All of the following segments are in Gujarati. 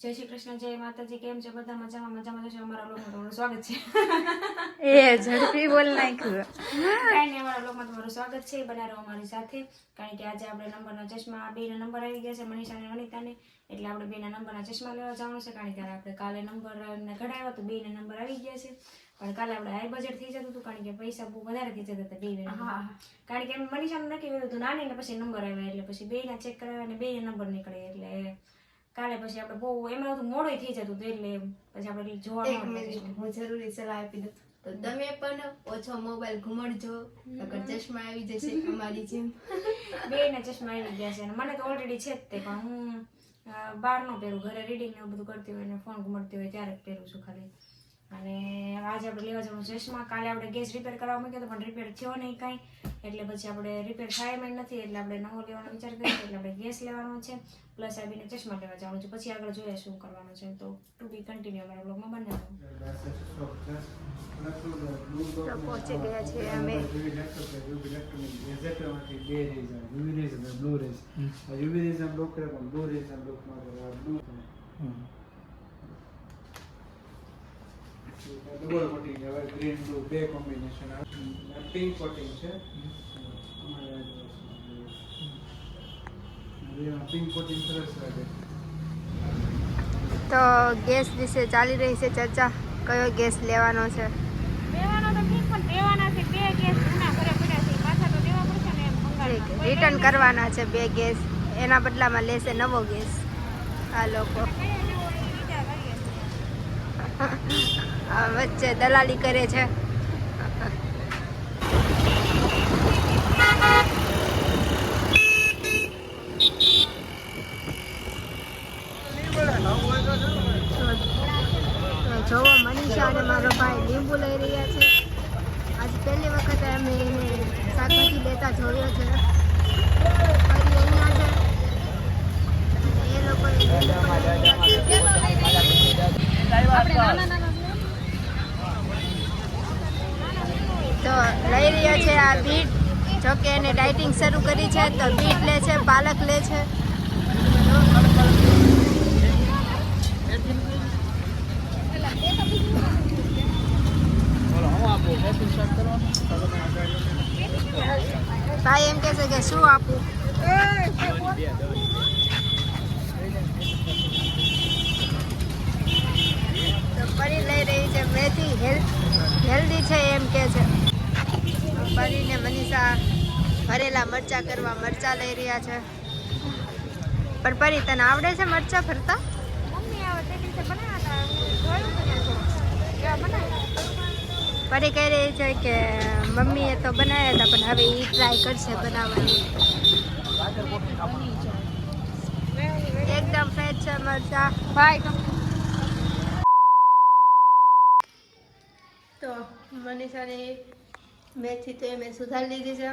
જય શ્રી કૃષ્ણ જય માતાજી કેમ છે? બધા મજામાં મજામાં જશો અમારા લોકમાં તમારું સ્વાગત છે. એ ઝડપી બોલ નાખ્યું. કાંઈ નહીં અમારા લોકમાં તમારું સ્વાગત છે બના રહો અમારી સાથે. કારણ કે આજે આપણે નંબરના ચશ્મા બેના નંબર આવી ગયા છે મનીષા અને વનિતાને. એટલે આપણે બેના નંબરના ચશ્મા લેવા જવાનું છે કારણ કે આપણે કાલે નંબર ને ઘડાયો તો બેના નંબર આવી ગયા છે. પણ કાલે આપણે હાઈ બજેટ થઈ જતું હતું કારણ કે પૈસા બહુ વધારે થઈ જતા હતા બે કારણ કે એમ મનીષાને નક્કી કર્યું હતું નાની ને પછી નંબર આવ્યા એટલે પછી બેના ચેક કરાવ્યા અને બે નંબર નીકળે એટલે કાલે પછી આપણે બહુ એમાં બધું મોડું થઈ જતું તો એટલે પછી આપણે જોવા હું જરૂરી સલાહ આપી દઉં. તો તમે પણ ઓછો મોબાઈલ ઘુમડજો નકર ચશ્મા આવી જશે અમારી જેમ. બે ને ચશ્મા આવી ગયા છે મને તો ઓલરેડી છે જ તે પણ હું બાર નો પહેરું ઘરે રીડિંગ ને એવું બધું કરતી હોય ને ફોન ઘુમડતી હોય ત્યારે પહેરું છું ખાલી. અને આજે આપણે લેવા જવાનું ચશ્મા. કાલે આપણે ગેસ રિપેર કરવા મૂક્યો તો પણ રિપેર થયો નહીં કાંઈ. એટલે પછી આપણે રિપેર થાય એમ નથી એટલે આપણે નવો લેવાનો વિચાર કરીએ એટલે આપણે ગેસ લેવાનો છે પ્લસ આવીને ચશ્મા લેવા જવાનું છે પછી આગળ જોઈએ શું કરવાનું છે તો ટુ બી કન્ટિન્યુ અમારા બ્લોગમાં બનાવવાનું પહોંચી ગયા છે અમે ડબલ કોટિંગ હવે ગ્રીન બ્લુ બે કોમ્બિનેશન પિંક કોટિંગ છે. પિંક કોટિંગ સરસ લાગે તો ગેસ વિશે ચાલી રહી છે ચર્ચા. કયો ગેસ લેવાનો છે? લેવાનો તો ઠીક પણ લેવાના છે બે ગેસ જૂના ઘરે પડ્યા છે. પાછા તો દેવા પડશે ને એમ ઠીક. રિટર્ન કરવાના છે બે ગેસ. એના બદલામાં લેશે નવો ગેસ. આ લોકો. વચ્ચે દલાલી કરે છે તો જોવો મનીષા અને મારો ભાઈ લીંબુ લઈ રહ્યા છે આજ પહેલી વખત અમે એને શાકભાજી લેતા જોયો છે ફરી અહીંયા છે અને એ લોકો તો લઈ રહ્યા છે આ બીટ જો કે એને ડાયટિંગ શરૂ કરી છે તો બીટ લે છે પાલક લે છે ભાઈ એમ કહે છે કે શું આપું તો પરી લઈ રહી છે મેથી હેલ્ધી છે એમ કે છે પરીને મનીષા ભરેલા મરચા કરવા મરચા લઈ રહ્યા છે. પણ પરી તને આવડે છે મરચા ભરતા મમ્મી પરી કહી રહી છે કે મમ્મીએ તો બનાવ્યા હતા પણ હવે એ ટ્રાય કરશે બનાવવાની. એકદમ ફ્રેશ છે મરચા. ભાઈ તો મનીષાની મેથી તો એ મેં સુધારી લીધી છે.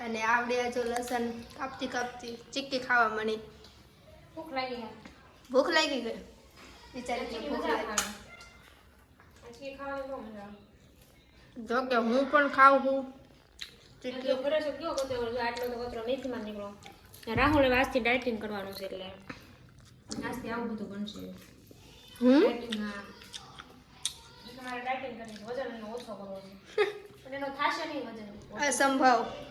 અને આવડે જો લસણ કાપતી કાપતી ચીક્કી ખાવા મળી. ભૂખ લાગી છે ભૂખ લાગી ગઈ? બિચારી કે ભૂખ મજા લાગી. આવે આજી ખાવાની બહુ મજા આવે. જો કે હું પણ ખાઉં છું. આટલો ચીક્કી કરે છે કયો કતો આટલો તો કચરો મેથીમાં નીકળો. રાહુલ હવે આજથી ડાયટિંગ કરવાનું છે એટલે. આજથી આવું બધું બનશે. હમ? ડાયટિંગ હા તમારે ડાયટિંગ કરવી છે વજન એનો ઓછો કરવો છે. પણ એનો થાશે નહીં વજન. અસંભવ અસંભવ છે એ. હમ,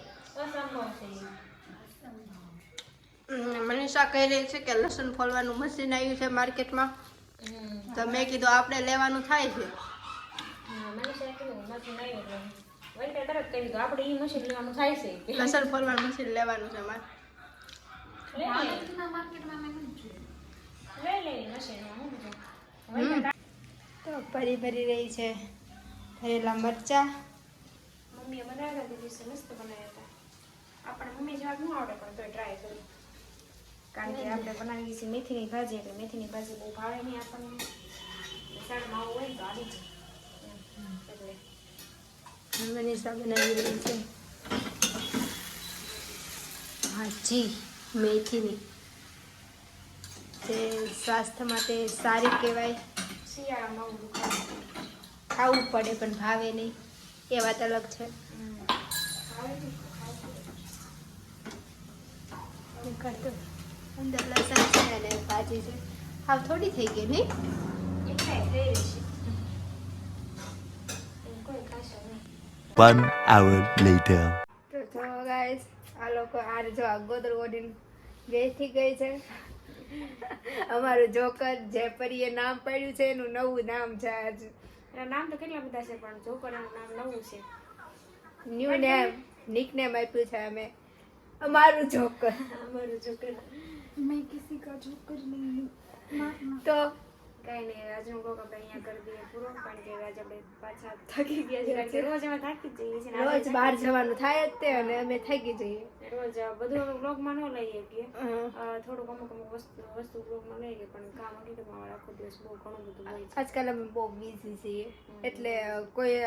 મનીષા કહી રહી છે કે લસણ ફોલવાનું મશીન આવ્યું છે માર્કેટમાં તો મેં કીધું આપણે લેવાનું થાય છે. હા, મશીન આવ્યું એટલે વંટે તરત કહી દીધું આપણે ઈ મશીન લેવાનું થાય છે. લસણ ફોલવાનું મશીન લેવાનું છે મારે. તો ભરી ભરી રહી છે ભરેલા મરચા. મમ્મીએ બનાવેલા તે મસ્ત બનાવ્યા આપણે મમ્મી જેવા ન આવડે પણ તોય ટ્રાય કરી. કારણ કે આપણે બનાવી છીએ મેથીની ભાજી એટલે મેથીની ભાજી બહુ ભાવે નહીં આપણને. શાકમાં આવું હોય તો આવી જાય. એટલે બનાવી રહી છે. ભાજી મેથીની. તે સ્વાસ્થ્ય માટે સારી કહેવાય. શિયાળામાં ખાવું પડે. પણ ભાવે નહીં. એ વાત અલગ છે ભાવે નહીં તો ખાવું પડે. કરતો અંદર લસણ છે અને ભાજી છે. હાવ થોડી થઈ ગઈ નહીં? One hour later. તો જો ગાઈસ આ લોકો આ જો આ ગોદર ઓડીને બેસી ગઈ છે. અમારું જોકર જે પરીએ નામ પડ્યું છે એનું નવું નામ છે આજ. એના નામ તો કેટલા બધા છે પણ જોકરનું નામ નવું છે. ન્યુ નેમ નિક નેમ આપ્યું છે અમે. અમારું જોકર. અમારું જોકર. તો કઈ નહીં આજનું કોક આપણે અહીંયા કરી દઈએ પૂરો કારણ કે આજે આપણે પાછા થાકી ગયા છે કારણ કે રોજ અમે થાકી જઈએ છીએ રોજ બહાર જવાનું થાય જ તે અને અમે થાકી જઈએ. રોજ બધું અમે બ્લોગમાં ન લઈએ કે. થોડુંક અમુક અમુક વસ્તુ વસ્તુ બ્લોગમાં લઈએ પણ કામ હકીકતમાં આખો દિવસ બહુ ઘણું બધું હોય આજકાલ અમે બહુ બિઝી છીએ. એટલે કોઈ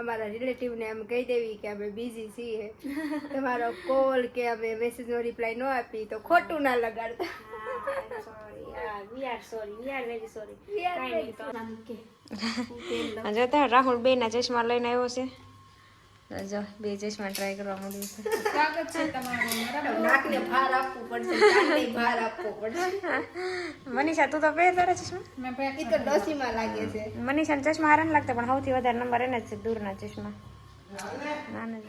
અમારા રિલેટિવને એમ કહી દેવી કે અમે બિઝી છીએ. તમારો કોલ કે અમે મેસેજનો રિપ્લાય ન આપી તો ખોટું ના લગાડતા. Sorry we are sorry we are very sorry We are કાંઈ very નહીં તો નામ કે. જોતા રાહુલ બેના ચશ્મા લઈને આવ્યો છે. જો બે ચશ્મા ટ્રાય કરવા માંડ્યું છે. નાકને ભાર આપવું પડશે કાનને ભાર આપવો પડશે. મનીષા તું તો પહેર તારે ચશ્મા? એ તો ડોસીમાં લાગે છે. મનીષાના ચશ્મા હારા લાગતા પણ સૌથી વધારે નંબર એને જ છે દૂરના ચશ્મા. ના ના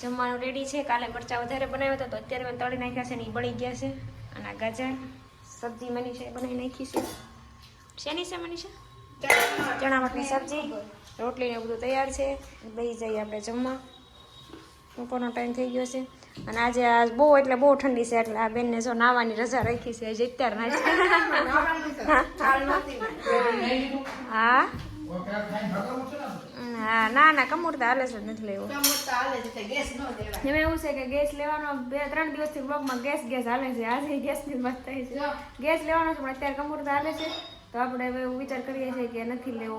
જમવાનું રેડી છે કાલે મરચા વધારે બનાવ્યો હતો તો અત્યારે મેં તળી નાખ્યા છે ને એ બળી ગયા છે. અને આ ગાજર સબ્જી મનીષાએ બનાવી નાખી છે. શેની છે મનીષા? ચણા મઠની સબ્જી રોટલી ને બધું તૈયાર છે. બેસી જઈએ આપણે જમવા. બપોરનો ટાઈમ થઈ ગયો છે. અને આજે આ બહુ એટલે બહુ ઠંડી છે એટલે આ બેનને જો નાવાની રજા રાખી છે હજી અત્યારે ના હા? હા ના ના કમુરતા હાલે છે નથી લેવું. એમાં એવું છે કે ગેસ લેવાનો બે ત્રણ દિવસથી બ્લોગમાં ગેસ ગેસ હાલે છે. આજે ગેસની વાત થઈ છે. ગેસ લેવાનો છે પણ અત્યારે કમુરતા હાલે છે. તો આપણે હવે એવું વિચાર કરીએ છીએ કે નથી લેવો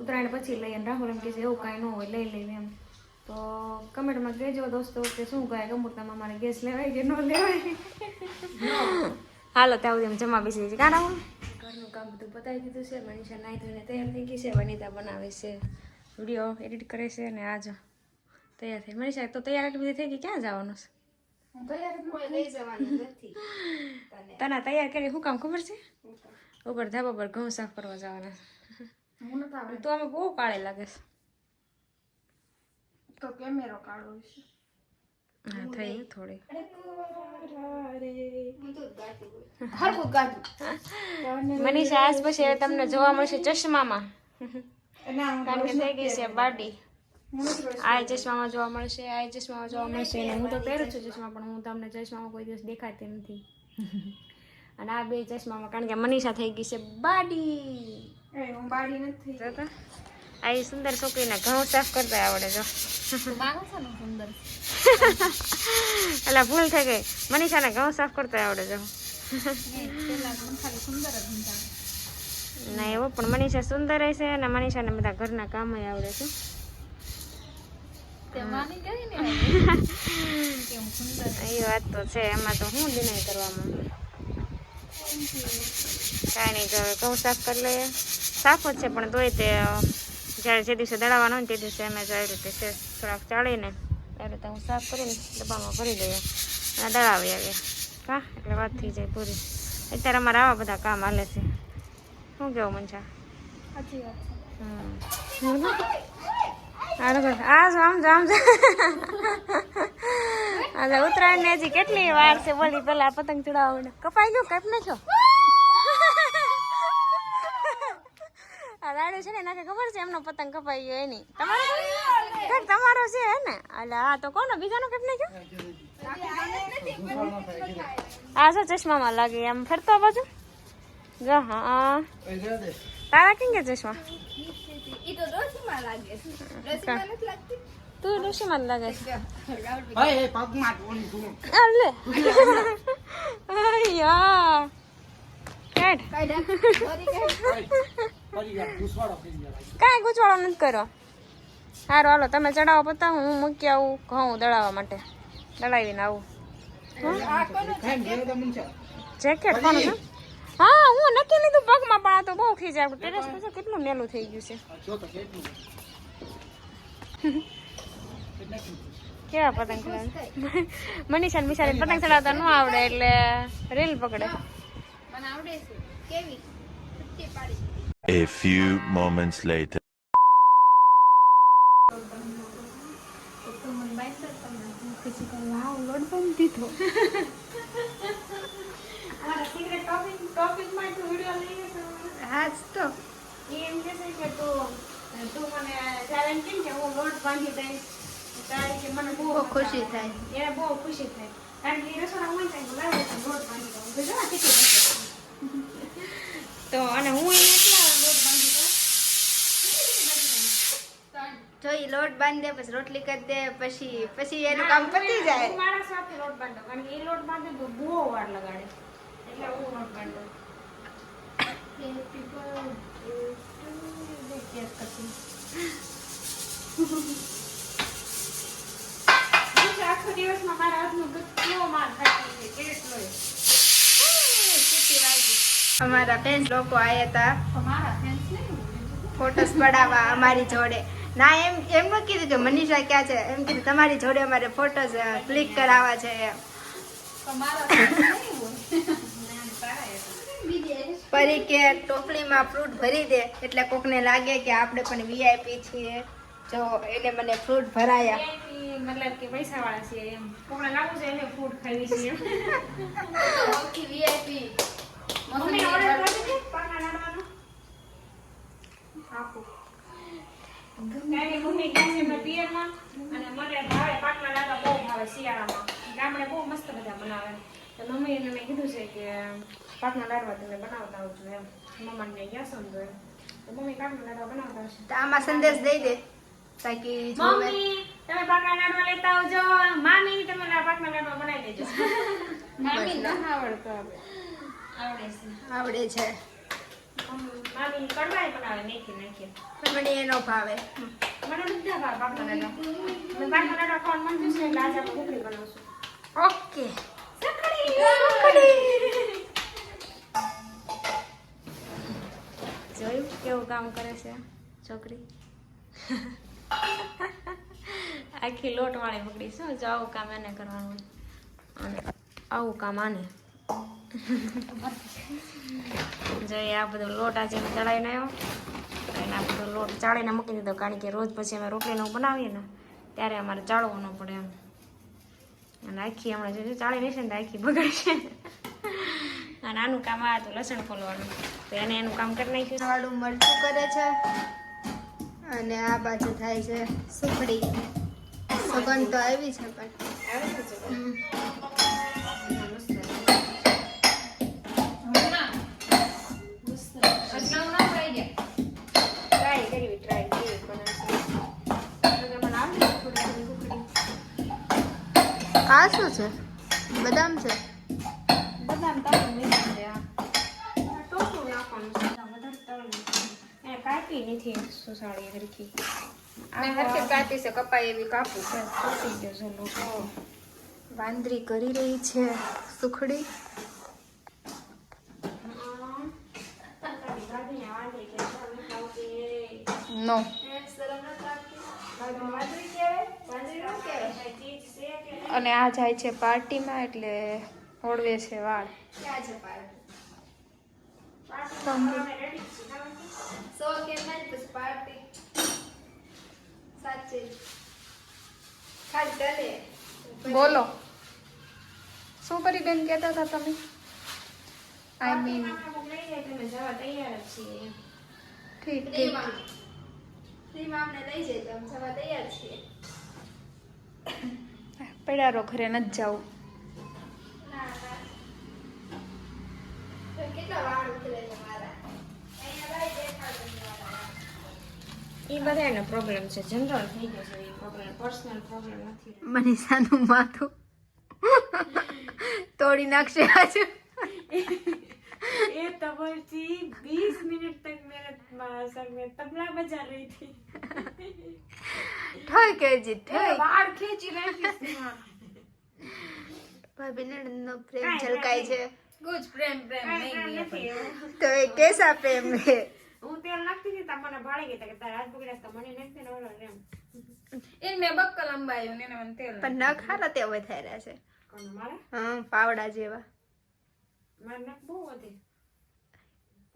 ઉત્તરાયણ પછી લઈએ અને રાહુલ એમ કે છે એવું કાંઈ ન હોય લઈ લઈએ એમ. તો કમેન્ટમાં કહેજો દોસ્તો કે શું કહે કમુરતામાં મારે ગેસ લેવાય કે ન લેવાય? હાલો ત્યાં સુધી અમે જમા બેસી જઈએ કાં રાહુલ? ઘરનું કામ બધું પતાવી દીધું છે મનીષા નાઈ ધોઈને તૈયાર થઈ ગઈ છે વનિતા બનાવે છે. વીડિયો એડિટ કરે છે અને આજ તૈયાર થઈ મનીષા તો તૈયાર એટલી બધી થઈ ગઈ ક્યાં જવાનું છે? તને તૈયાર કરી શું કામ ખબર છે? ઉપર ધાબા પર ઘઉં સાફ કરવા જવાના. તો અમે બહુ કાળે લાગે છે. તો કેમેરો કાળો છે હા થઈ થોડી. મનીષા આજ પછી તમને જોવા મળશે ચશ્મામાં. કારણ કે થઈ ગઈ છે બાડી આ ચશ્મામાં જોવા મળશે આ ચશ્મામાં જોવા મળશે હું તો પહેરું છું ચશ્મા પણ હું તમને ચશ્મામાં કોઈ દિવસ દેખાતી નથી. અને આ બે ચશ્મામાં કારણ કે મનીષા થઈ ગઈ છે બાડી. એ હું બાળી નથી આ એ સુંદર છોકરીને ઘઉં સાફ કરતા આવડે જો. માંગો છો ને સુંદર? એટલે ભૂલ થઈ ગઈ. મનીષાને ઘઉં સાફ કરતા આવડે જો. ના એવો પણ મનીષા સુંદર હશે અને મનીષાને બધા ઘરના કામ આવડે છે. તે માની ગઈ ને? કે હું સુંદર? એ વાત તો છે એમાં તો હું ડિનાય કરવામાં? કાંઈ નહીં તો હવે ઘઉં સાફ કરી લઈએ. સાફ જ છે પણ તોય તે જ્યારે જે દિવસે દળાવવાનો હોય ને તે દિવસે અમે જાય આવી રીતે છે થોડાક ચાળીને ત્યારે રીતે હું સાફ કરીને ડબ્બામાં ભરી દઈએ અને દળાવી આવીએ. હા એટલે વાત થઈ જાય પૂરી. અત્યારે અમારે આવા બધા કામ હાલે છે. શું કેવું મનસા આ આમ આમ જો આજે ઉત્તરાયણ ને હજી કેટલી વાર છે? બોલી પેલા પતંગ ચડાવવા કપાઈ ગયું કપ નાખો આ લાડુ છે ને, નાખે ખબર છે? એમનો પતંગ કપાઈ ગયો એની. તમારો? તમારો છે હે ને? એટલે આ તો કોનો? બીજાનો કપ નાખ્યો આ જો ચશ્મામાં લાગે? એમ ફરતો બાજુ? જો હા. તારા કેમ કે ચશ્મા? એ તો લાગે. તું ઋષિમાં લાગે છે? રાઉલ અલે. અయ్యా કાઢ. કાઢ્યા દોરી કાઢ. કાંઈ ગૂંચવાળો નથી કર્યો. સારું હાલો તમે ચડાવો પતા હું મૂકી આવું ઘઉં દળાવવા માટે. દળાવીને આવું. જેકેટ કોણ છે. હા? હું નથી લીધું પગમાં પણ આ તો બહુ ખીજાય. ટેરેસ પાછું કેટલું મેલું થઈ ગયું છે? કેવા પતંગ ચડાવે મનીષા મિશાને પતંગ ચડાવતા ન આવડે એટલે રીલ પકડે. પણ આવડે છે કેવી A few moments later. તું એમ છે કે મને જ્યારે કેમ કે હું લોટ બાંધી દઈશ. ત્યારે કે મને બહુ બહુ ખુશી થાય. એને બહુ ખુશી થાય કારણ કે એ રસોડા હોય ને તો લાવે તો લોટ બાંધી દઉં તો જો આ કેટલી ખુશી. તો અને હું એને એટલા લોટ બાંધી દઉં જો ઈ લોટ બાંધી દે પછી રોટલી કરી દે પછી પછી એનું કામ પતી જાય હું મારા સાથે લોટ બાંધો કારણ કે એ લોટ બાંધે તો બહુ વાર લગાડે એટલે હું લોટ બાંધો Happy birthday to you. આખો દિવસમાં મારા હાથનું કેટલો માર ખાતી છે કેટલો અમારા ફ્રેન્ડ લોકો આયા હતા અમારા ફેન્સ ફોટોસ પડાવવા અમારી જોડે. ના એમ એમ ન કીધું કે મનીષા ક્યાં છે? એમ કીધું તમારી જોડે અમારે ફોટોસ ક્લિક કરાવવા છે. એમ. પરી કે ટોપલીમાં ફ્રૂટ ભરી દે એટલે કોકને લાગે કે આપણે પણ વીઆઈપી છીએ. જો એને મને ફ્રૂટ ભરાયા. મતલબ કે પૈસા વાળા છે એમ. કોકને લાગુ છે એને ફૂડ ખાવી છે એમ. ઓકે વીઆઈપી મમ્મી ઓર્ડર કરી દે, પાકા નાડવાનો. આપો. મમ્મી છે મારા પિયરમાં અને મને ભાવે પાકના લાડવા બહુ ભાવે શિયાળામાં. ગામડે બહુ મસ્ત બધા બનાવે. તો મમ્મીને મેં કીધું છે કે પાકના લાડવા તમે બનાવતા આવજો એમ. મમ્મીને ગયા સમજો એમ. તો મમ્મી પાકના લાડવા બનાવતા આવશે. તો આમાં સંદેશ દઈ દે. તાકી મમ્મી તમે પાટલા લાડવા લેતા આવજો. મામી તમે પાટલા લાડવા બનાવી દેજો. મામી ના આવડતો હવે. આવડે છે. આવડે છે. મમ્મી- મામી કડવાય બનાવે મેથી નાખી મને એનો ભાવે. મને બધા ભાવે. પાપડા લાડવા મને પાપડા લાડવા ખાવાનું મન થશે છે એટલે આજે આપણે કુકડી બનાવશું. ઓકે. જોયું કેવું કામ કરે છે? છોકરી? આખી લોટ વાળી પકડી શું જો આવું કામ એને કરવાનું. અને આવું કામ આને. જોઈએ આ બધો લોટ આજે અમે ચડાવીને આવ્યો. અને આ બધો લોટ ચાળીને મૂકી દીધો, કારણ કે રોજ પછી અમે રોટલીને બનાવીએ ને, ત્યારે અમારે ચાળવો ન પડે એમ. અને આખી હમણાં જો ચાળી રહેશે ને આખી બગડશે. અને આનું કામ આ હતું લસણ ફોલવાનું. તો એને એનું કામ કરી નાખ્યું. વાળું મરચું કરે છે. અને આ બાજુ થાય છે સુખડી. સગન તો આવી છે પણ આવે છે જો. હમ. હા, મસ્ત છે. હમણાં. એટલે હું ના પડી ગયા. ટ્રાય કરવી ટ્રાય કરવી પણ મને આવડે છે થોડી થોડી કુકડી આ શું છે બદામ છે બદામ તારું કાપી નથી સુસાળી હરખી આ હરખે કાપી છે કપાઈ એવી કાપું છે તૂટી ગયો છે લોટો. વાંદરી કરી રહી છે સુખડી. નો? અને આ જાય છે પાર્ટીમાં એટલે ઓળવે છે વાળ સો કેમ ના જ પછી પાર્ટી સાચે ખાલી ચાલે બોલો શું કરી બેન કહેતા હતા તમે આઈ મીન જવા તૈયાર છીએ ઠીક ઠીક અમને લઈ જઈએ તો જવા તૈયાર છીએ પડારો ઘરે નથી જવું કેટલા વાળ ઉતરે છે મારા અહીંયા લઈ દેખાડો મારા એ બધાનો પ્રોબ્લેમ છે. જનરલ મનીષાનું માથું તોડી નાખશે આજે. એ તબરથી વીસ મિનિટ તક મેરે સંગ મે તબલા બજા રહી થી ઠોય હે જી ઠીક બાર ખેંચી રાખી ભાભી નણંદનો પ્રેમ ઝલકાય છે. ગુજ પ્રેમ પ્રેમ નહીં તો એ કેસા પ્રેમ છે? હું તેલ નાખતી હતી મને ભાળી ગઈ કે તારા હાથ પકડ્યા તો મને એમ. મેં બક્કલ અંબાયું ને મને તેલ પણ નખ હારા તે વધાર્યા છે. કોણ મારે? હા પાવડા જેવા. મારે બહુ વધે.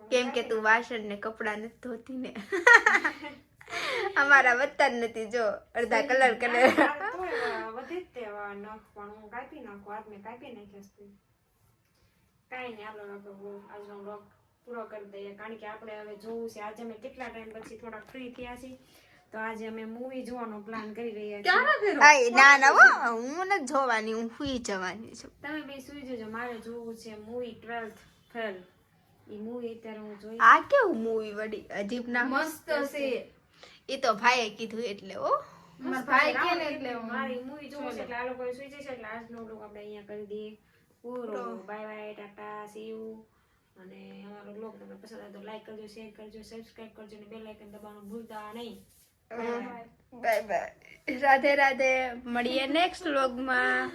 કેમ કે તું વાસણ ને કપડા નથી ધોતી ને. અમારા વધતા જ નથી જો અડધા કલર કલર. વધી જ તે નખ પણ હું કાપી નાખું હાથ મેં કાપી નાખ્યા કાંઈ નહીં આપણે આપણો આજનો બ્લોગ પૂરો કરી દઈએ. કારણ કે આપણે હવે જોવું છે આજે અમે કેટલા ટાઈમ પછી થોડા ફ્રી થયા છીએ તો આજે અમે મૂવી જોવાનો પ્લાન કરી રહ્યા છીએ. ના ના હું નથી જોવાની હું સુઈ જવાની છું. તમે બે સુઈ જજો મારે જોવું છે મૂવી ટ્વેલ્થ ફેલ ઈ મૂવી અત્યારે હું જોઈ આ કેવું મૂવી વડી અજીબ ના મસ્ત છે. એ તો ભાઈએ કીધું એટલે ઓ મારા ભાઈ કે ને એટલે મારી મૂવી જોવું છે એટલે આ લોકો સુઈ જશે એટલે આજનો બ્લોગ આપણે અહીંયા કરી દઈએ. પૂરો. Bye bye tata see you અને અમારો બ્લોગ તમને પસંદ આવે તો લાઈક કરજો શેર કરજો સબસ્ક્રાઇબ કરજો અને બેલ આઇકન દબાવવાનું ભૂલતા નહીં. બાય બાય રાધે રાધે મળીએ નેક્સ્ટ વ્લોગમાં